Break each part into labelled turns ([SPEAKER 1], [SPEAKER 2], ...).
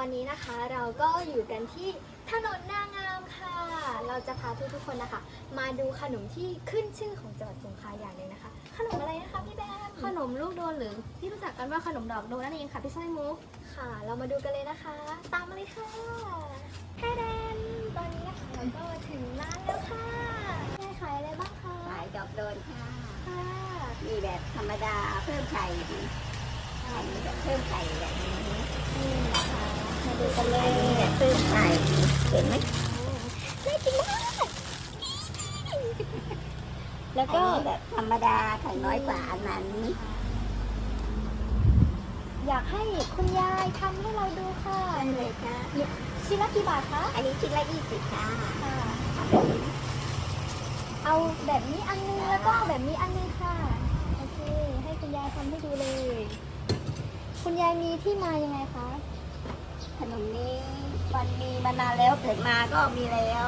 [SPEAKER 1] อนนี้นะคะเราก็อยู่กันที่ถนนนางามค่ะ เราจะพาทุกทุกคนนะคะ มาดูขนมที่ขึ้นชื่อของจังหวัดสงขลาอย่างหนึ่งนะคะ ขนมอะไรนะคะพี่แบม
[SPEAKER 2] ขนมลูกโดนหรือที่รู้จักกันว่าขนมดอกโดนนั่นเองค่ะพี่ชายมุก
[SPEAKER 1] ค่ะ เรามาดูกันเลยนะคะ ตามมาเลยค่ะแค่แดนตอนนี้นะคะเราก็ถึงร้านแล้วค่ะแม่ขายอะไรบ้างคะ
[SPEAKER 3] ขายดอกโดนค่ะ
[SPEAKER 1] ค่ะ
[SPEAKER 3] มีแบบธรรมดาเพิ่มไข่ไข่แบบเพิ่มไข่แบบ
[SPEAKER 1] ดูกันเล
[SPEAKER 3] อัน
[SPEAKER 1] ย
[SPEAKER 3] นี้แบบเพิ่มไข่เห็นไหม
[SPEAKER 1] น่ากินมาก แล้ว
[SPEAKER 3] อัน
[SPEAKER 1] ก็
[SPEAKER 3] นี้แบบธรรมดาไข่น้อยกว่าอันนั้น
[SPEAKER 1] อยากให้คุณยายทำให้เราดูค่ะ
[SPEAKER 3] ได้เลยค่ะ
[SPEAKER 1] ชิ้นละกี่บาทคะ
[SPEAKER 3] อันนี้ชิ้นละยี่สิบค่ะ
[SPEAKER 1] ค่ะ
[SPEAKER 3] ทำแบบนี้
[SPEAKER 1] เอาแบบนี้อันนึงแล้วก็เอาแบบนี้อันนึงค่ะ โอเค ให้คุณยายทำให้ดูเลย คุณยายมีที่มายังไงคะ
[SPEAKER 3] ขนมนี้มันมีมานานแล้วเกิดมาก็มีแล้ว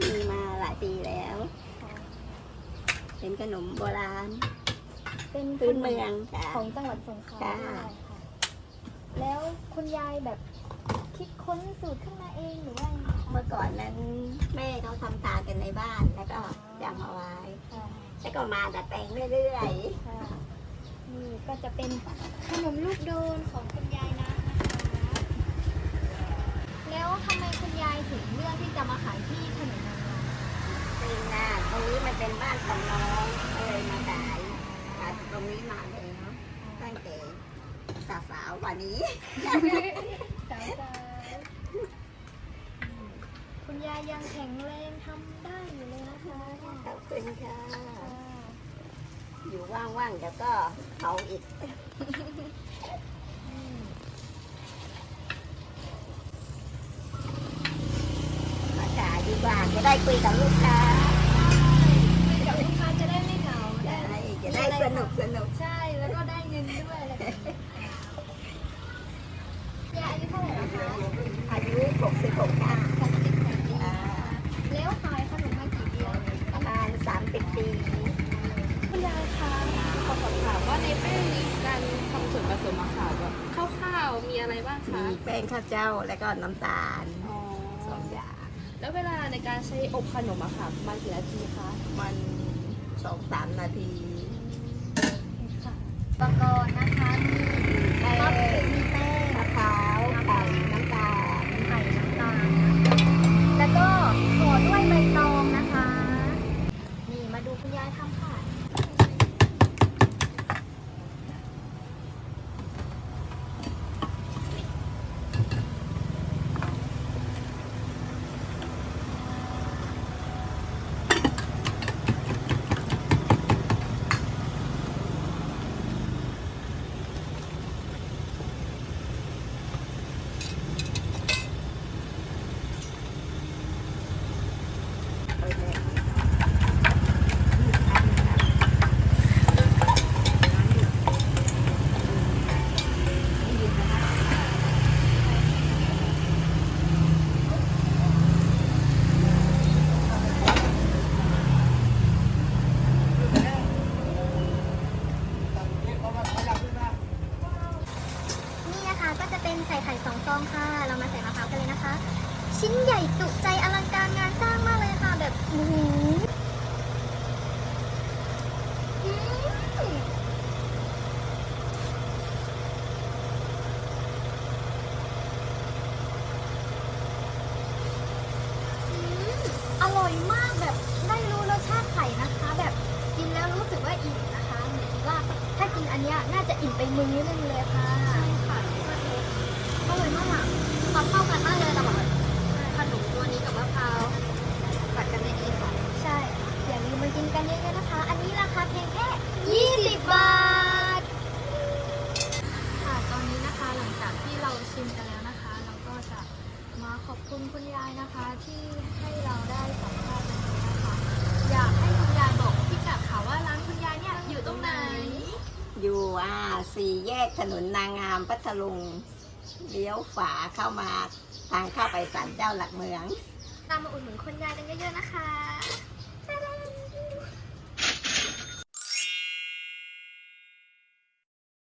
[SPEAKER 3] มีมาหลายปีแล้ว เป็นขนมโบราณ
[SPEAKER 1] เป็น
[SPEAKER 3] พื้นเมืองค่ะ
[SPEAKER 1] ของจังหวัดสงขลา
[SPEAKER 3] ค่ะ
[SPEAKER 1] ด้วยค่ะแล้วคุณยายแบบคิดค้นสูตรขึ้นมาเองหรือว่ายังไงคะ
[SPEAKER 3] เมื่อก่อนนั้นแม่เขาทำทานกันในบ้านแล้วก็จำเอาไว้
[SPEAKER 1] ค่ะ
[SPEAKER 3] แล้วก็มาดัดแปลงเรื่อย
[SPEAKER 1] ค่ะนี่ ก็จะเป็นขนมลูกโดนของคุณยายนะนะคะแล้วทำไมคุณยายถึงเลือกที่จะมาขายที่ถนนนางรอง
[SPEAKER 3] ๆเป็นหน้าตรงนี้มันเป็นบ้านของน้องก็เลยมาขายขายตรงนี้มาแล้วตั้งแต่สาวๆกว่านี้
[SPEAKER 1] สาวๆคุณยายยังแข็งแรงทำได้อยู่เลยนะคะ
[SPEAKER 3] ขอบคุณค่ะ
[SPEAKER 1] ค่ะ
[SPEAKER 3] อยู่ ว่างๆเดี๋ยวก็เผาอีก
[SPEAKER 1] มา
[SPEAKER 3] จ่ายดีกว่าจะได้คุยกับลูกค้า
[SPEAKER 1] คุยกับลูกค้าจะได้ไม่เหงา
[SPEAKER 3] จะ
[SPEAKER 1] ได้
[SPEAKER 3] ได้จะได้สนุกสนุก
[SPEAKER 1] ใช่ แล้วก็ได้เงินด้วยอะไรแบบนี้ยายอายุเท่าไหร่แล้วคะ
[SPEAKER 3] อายุ66ค่ะ
[SPEAKER 1] หกสิบหกปี
[SPEAKER 3] อ่า
[SPEAKER 1] แล้วขายขนมมากี่ปีแล้ว
[SPEAKER 3] ประมาณ30ปี
[SPEAKER 2] คุณยายคะขอสอบถามว่าในแป้งนี้การทำส่วนผสมอะค่ะแบบคร่าวๆมี อะไรบ้างคะ
[SPEAKER 3] มีแป้งข้าวเจ้าแล้วก็น้ำตาล
[SPEAKER 2] อ๋อ
[SPEAKER 3] สองอย่าง
[SPEAKER 2] แล้วเวลาในการใช้อบขนมอะค่ะประมาณกี่นาทีคะ
[SPEAKER 3] มันสองสามนาที
[SPEAKER 1] ค่ะอุปกรณ์นะคะมี
[SPEAKER 3] แป้
[SPEAKER 1] มะ
[SPEAKER 3] ง
[SPEAKER 1] มีแป้ง
[SPEAKER 3] มะพร้าวไข่น้ำตาล
[SPEAKER 1] ไข่น้ำตาลแล้วก็ห่อด้วยใบตองนะคะ นี่มาดูคุณยายทำค่ะ นี่นะคะก็จะเป็นใส่ไข่สองค่ะ เรามาใส่มะพร้าวกันเลยนะคะ ชิ้นใหญ่จุใจอลังการงานสร้างมากเลยค่ะ แบบอื้อหืออืมอร่อยมากแบบได้รู้รสชาติไข่นะคะ แบบกินแล้วรู้สึกว่าอิ่มนะคะเหมายถึงว่าถ้ากินอันเนี้ยน่าจะอิ่มไปมื้อนึงเลยค่ะ
[SPEAKER 2] ใช่ค่ะ
[SPEAKER 1] อร่อยมากความเข้ากันมากเลยตลอด
[SPEAKER 2] ขนมตัวนี้กับมะพร้าวตัดกันได้ดีค่ะ
[SPEAKER 1] ใช่ อย่าลืมมากินกันเยอะๆนะคะ อันนี้ราคาเพียงแค่ 20 บาท ค่ะ ตอนนี้นะคะหลังจากที่เราชิมกันแล้วนะคะ เราก็จะมาขอบคุณคุณยายนะคะที่ให้เราได้สัมภาษณ์ในนี้นะคะ อยากให้คุณยายบอกพิกัดค่ะว่าร้านคุณยายเนี่ยอยู่ตรงไหน
[SPEAKER 3] อยู่อ่าสี่แยกถนนนางงามพัทลุง เลี้ยวฝาเข้ามาทางเข้าไปศาลเจ้าหลักเมือง
[SPEAKER 1] ตามมาอุดหนุนคนยายกันเยอะๆนะคะ